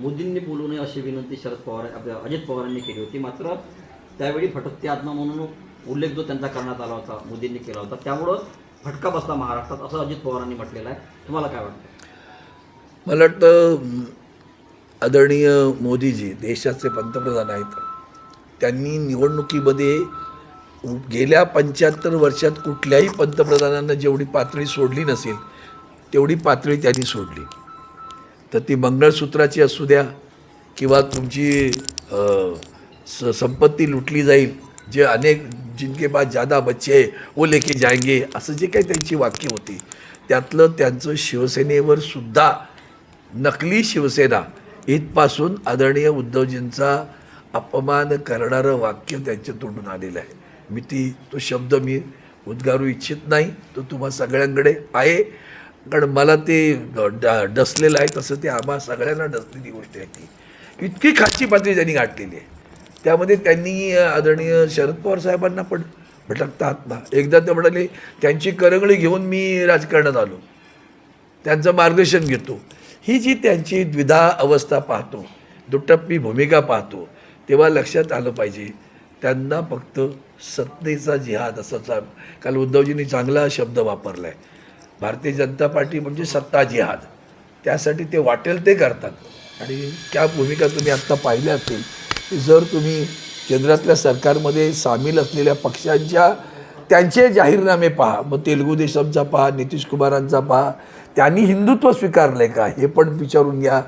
मोदींनी बोलू नये अशी विनंती शरद पवार आपल्या अजित पवारांनी केली होती. मात्र त्यावेळी फटकते आत्मा म्हणून उल्लेख जो त्यांचा करण्यात आला होता मोदींनी केला होता. त्यामुळं फटका बसला महाराष्ट्रात असं अजित पवारांनी म्हटलेलं आहे. तुम्हाला काय वाटतं? मला वाटतं आदरणीय मोदीजी देशाचे पंतप्रधान आहेत. त्यांनी निवडणुकीमध्ये गेल्या पंच्याहत्तर वर्षात कुठल्याही पंतप्रधानांना जेवढी पातळी सोडली नसेल तेवढी पातळी त्यांनी सोडली. तर ती मंगळसूत्राची असू द्या किंवा तुमची स संपत्ती लुटली जाईल जे अनेक जिनके पास जादा बच्चे आहे, वो लेके जायंगे असं जे काही त्यांची वाक्य होती. त्यातलं त्यांचं शिवसेनेवर सुद्धा नकली शिवसेना इथपासून आदरणीय उद्धवजींचा अपमान करणारं वाक्य त्यांच्या तोंडून आलेलं आहे. मी ती तो शब्द मी उद्गारू इच्छित नाही. तो तुम्हा सगळ्यांकडे आहे. कारण मला ते ड डसलेलं आहे तसं ते आम्हा सगळ्यांना डसलेली गोष्ट आहे ती. इतकी खालची पातळी त्यांनी गाठलेली आहे. त्यामध्ये त्यांनी आदरणीय शरद पवार साहेबांना पण भटकता आत्मा. एकदा ते म्हणाले त्यांची करंगळी घेऊन मी राजकारणात आलो. त्यांचं मार्गदर्शन घेतो. ही जी त्यांची द्विधा अवस्था पाहतो दुटप्पी भूमिका पाहतो तेव्हा लक्षात आलं पाहिजे त्यांना फक्त सत्तेचा जिहाद असाचा काल उद्धवजींनी चांगला शब्द वापरला आहे भारतीय जनता पार्टी म्हणजे सत्ता जिहाद त्यासाठी ते वाटेल ते करतात. आणि त्या भूमिका तुम्ही आत्ता पाहिल्या असतील की जर तुम्ही केंद्रातल्या सरकारमध्ये सामील असलेल्या पक्षांच्या त्यांचे जाहीरनामे पहा. मग तेलुगू देशमचा पहा नितीश कुमारांचा पहा. त्यांनी हिंदुत्व स्वीकारलं आहे का? हे पण विचारून घ्या.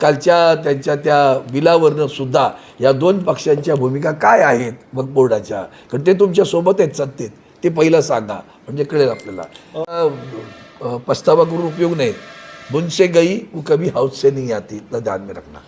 कालच्या त्यांच्या त्या बिलावरनं सुद्धा या दोन पक्षांच्या भूमिका काय आहेत मग बोर्डाच्या? कारण ते तुमच्यासोबत आहेत सत्तेत. ते पहिलं सांगा म्हणजे कळेल आपल्याला. पस्तावा करून उपयोग नाही. मुनसे गई वो कभी हाउस से नहीं आती ध्यान में रखना.